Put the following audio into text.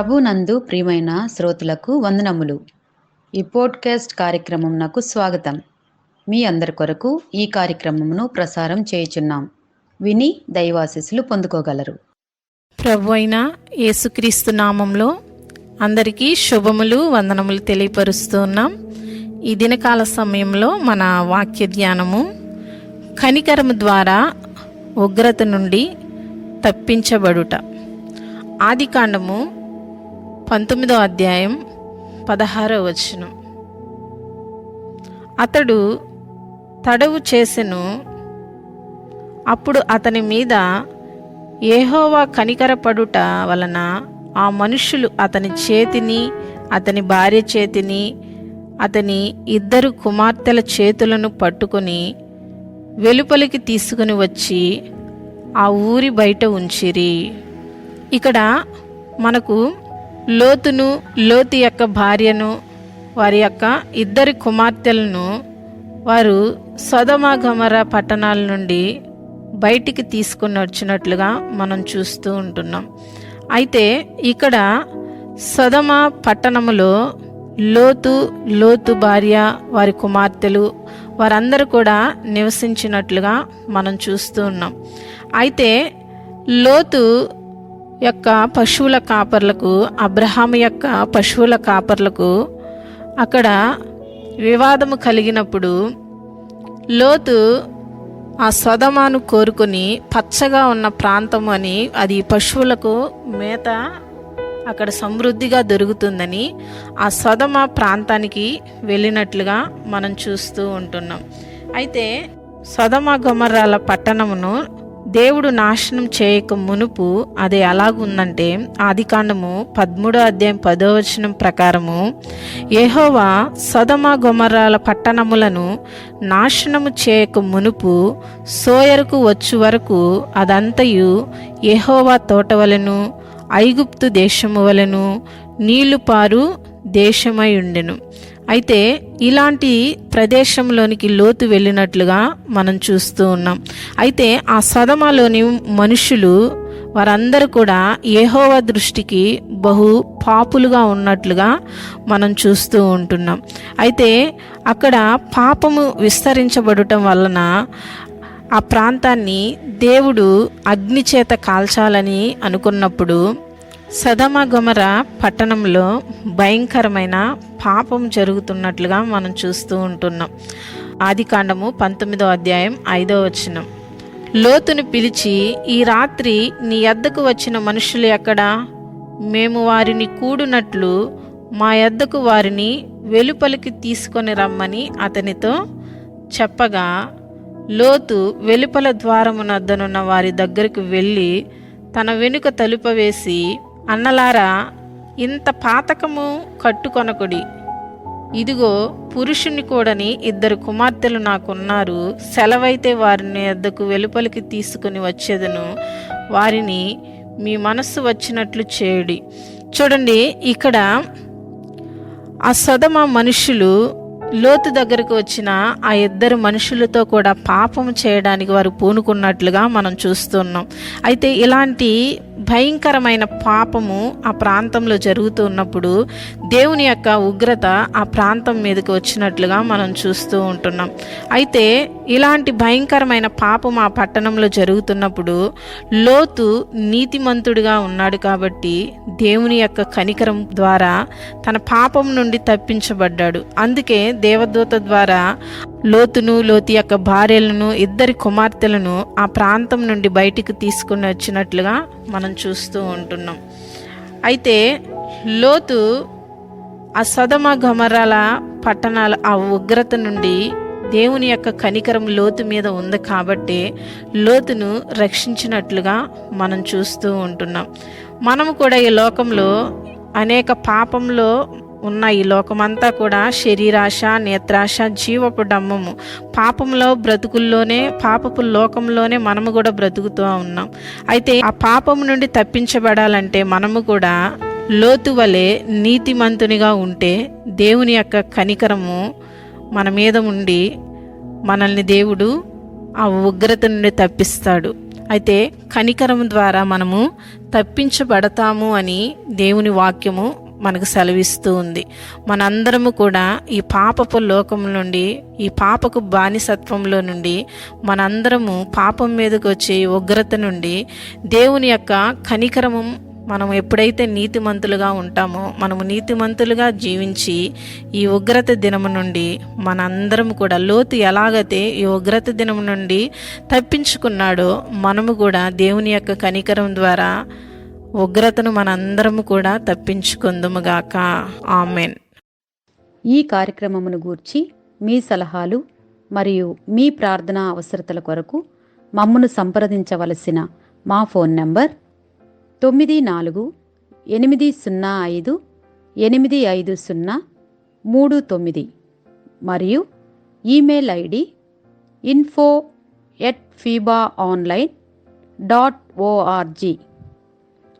ప్రభునందు ప్రియమైన శ్రోతలకు వందనములు. ఈ పోడ్కాస్ట్ కార్యక్రమం నాకు స్వాగతం. మీ అందరి కొరకు ఈ కార్యక్రమమును ప్రసారం చేయుచున్నాం. విని దైవాశీస్సులు పొందుకోగలరు. ప్రభు అయిన యేసుక్రీస్తు నామంలో అందరికీ శుభములు వందనములు తెలియపరుస్తూ ఉన్నాం. ఈ దినకాల సమయంలో మన వాక్య ధ్యానము కనికరము ద్వారా ఉగ్రత నుండి తప్పించబడుట. ఆదికాండము పంతొమ్మిదో అధ్యాయం పదహారో వచనం. అతడు తడవు చేసెను. అప్పుడు అతని మీద ఏహోవా కనికరపడుట వలన ఆ మనుషులు అతని చేతిని అతని భార్య చేతిని అతని ఇద్దరు కుమార్తెల చేతులను పట్టుకొని వెలుపలికి తీసుకుని వచ్చి ఆ ఊరి బయట ఉంచిరి. ఇక్కడ మనకు లోతును లోతు యొక్క భార్యను వారి యొక్క ఇద్దరి కుమార్తెలను వారు సొదమ గమర పట్టణాల నుండి బయటికి తీసుకుని వచ్చినట్లుగా మనం చూస్తూ ఉంటున్నాం. అయితే ఇక్కడ సదమ పట్టణములో లోతు లోతు భార్య వారి కుమార్తెలు వారందరూ కూడా నివసించినట్లుగా మనం చూస్తూ ఉన్నాం. అయితే లోతు యొక్క పశువుల కాపర్లకు అబ్రహాము యొక్క పశువుల కాపర్లకు అక్కడ వివాదము కలిగినప్పుడు లోతు ఆ సొదమాను కోరుకొని పచ్చగా ఉన్న ప్రాంతం అని అది పశువులకు మేత అక్కడ సమృద్ధిగా దొరుకుతుందని ఆ సొదమ ప్రాంతానికి వెళ్ళినట్లుగా మనం చూస్తూ ఉంటున్నాం. అయితే సొదమ గొమర్రాల పట్టణమును దేవుడు నాశనం చేయక మునుపు అది ఎలాగుందంటే ఆదికాండము పదమూడో అధ్యాయం పదో వచనం ప్రకారము ఏహోవా సదమ గుమరాల పట్టణములను నాశనము చేయక మునుపు సోయరుకు వచ్చు వరకు అదంతయు ఏహోవా తోటవలను ఐగుప్తు దేశము వలెను నీళ్ళు పారు దేశమై ఉండెను. అయితే ఇలాంటి ప్రదేశంలోనికి లోతు వెళ్ళినట్లుగా మనం చూస్తూ ఉన్నాం. అయితే ఆ సదమలోని మనుషులు వారందరూ కూడా ఏహోవ దృష్టికి బహు పాపులుగా ఉన్నట్లుగా మనం చూస్తూ ఉంటున్నాం. అయితే అక్కడ పాపము విస్తరించబడటం వలన ఆ ప్రాంతాన్ని దేవుడు అగ్ని చేత కాల్చాలని అనుకున్నప్పుడు సదమగమర పట్టణంలో భయంకరమైన పాపం జరుగుతున్నట్లుగా మనం చూస్తూ ఉంటున్నాం. ఆదికాండము పంతొమ్మిదో అధ్యాయం ఐదో వచనం. లోతును పిలిచి ఈ రాత్రి నీ ఎద్దకు వచ్చిన మనుషులు ఎక్కడా? మేము వారిని కూడునట్లు మా ఎద్దకు వారిని వెలుపలికి తీసుకొని రమ్మని అతనితో చెప్పగా లోతు వెలుపల ద్వారమునద్దనున్న వారి దగ్గరకు వెళ్ళి తన వెనుక తలుప వేసి అన్నలారా ఇంత పాతకము కట్టుకొనకుడి. ఇదిగో పురుషుని కూడని ఇద్దరు కుమార్తెలు నాకున్నారు సెలవైతే వారిని వద్దకు వెలుపలికి తీసుకుని వచ్చేదను. వారిని మీ మనస్సు వచ్చినట్లు చేయుడి. చూడండి ఇక్కడ ఆ సదమ మనుషులు లోతు దగ్గరకు వచ్చిన ఆ ఇద్దరు మనుషులతో కూడా పాపం చేయడానికి వారు పూనుకున్నట్లుగా మనం చూస్తున్నాం. అయితే ఇలాంటి భయంకరమైన పాపము ఆ ప్రాంతంలో జరుగుతూ ఉన్నప్పుడు దేవుని యొక్క ఉగ్రత ఆ ప్రాంతం మీదకి వచ్చినట్లుగా మనం చూస్తూ ఉంటున్నాం. అయితే ఇలాంటి భయంకరమైన పాపం ఆ పట్టణంలో జరుగుతున్నప్పుడు లోతు నీతిమంతుడిగా ఉన్నాడు కాబట్టి దేవుని యొక్క కనికరం ద్వారా తన పాపం నుండి తప్పించబడ్డాడు. అందుకే దేవదూత ద్వారా లోతును లోతు యొక్క భార్యలను ఇద్దరి కుమార్తెలను ఆ ప్రాంతం నుండి బయటికి తీసుకుని వచ్చినట్లుగా మనం చూస్తూ ఉంటున్నాం. అయితే లోతు ఆ సదమ గమరాల పట్టణాల ఆ ఉగ్రత నుండి దేవుని యొక్క కనికరం లోతు మీద ఉంది కాబట్టి లోతును రక్షించినట్లుగా మనం చూస్తూ ఉంటున్నాం. మనము కూడా ఈ లోకంలో అనేక పాపంలో ఉన్న ఈ లోకమంతా కూడా శరీరాశ నేత్రాశ జీవపు డమ్మము. పాపంలో బ్రతుకుల్లోనే పాపపు లోకంలోనే మనము కూడా బ్రతుకుతూ ఉన్నాం. అయితే ఆ పాపం నుండి తప్పించబడాలంటే మనము కూడా లోతు వలె నీతిమంతునిగా ఉంటే దేవుని యొక్క కనికరము మన మీద ఉండి మనల్ని దేవుడు ఆ ఉగ్రత నుండి తప్పిస్తాడు. అయితే కనికరం ద్వారా మనము తప్పించబడతాము అని దేవుని వాక్యము మనకు సెలవిస్తూ ఉంది. మనందరము కూడా ఈ పాపపు లోకం నుండి ఈ పాపకు బానిసత్వంలో నుండి మనందరము పాపం మీదకు వచ్చే ఉగ్రత నుండి దేవుని యొక్క కనికరము మనం ఎప్పుడైతే నీతిమంతులుగా ఉంటామో మనము నీతిమంతులుగా జీవించి ఈ ఉగ్రత దినము నుండి మనందరం కూడా లోతు ఎలాగైతే ఈ ఉగ్రత దినము నుండి తప్పించుకున్నాడో మనము కూడా దేవుని యొక్క కనికరం ద్వారా ఉగ్రతను మనందరము కూడా తప్పించుకుందుముగాక. ఆమెన్. ఈ కార్యక్రమమును గూర్చి మీ సలహాలు మరియు మీ ప్రార్థనా అవసరతల కొరకు మమ్మను సంప్రదించవలసిన మా ఫోన్ నంబర్ తొమ్మిది నాలుగు ఎనిమిది సున్నా ఐదు ఎనిమిది ఐదు సున్నా మూడు తొమ్మిది మరియు email ID info at FIBA online dot ORG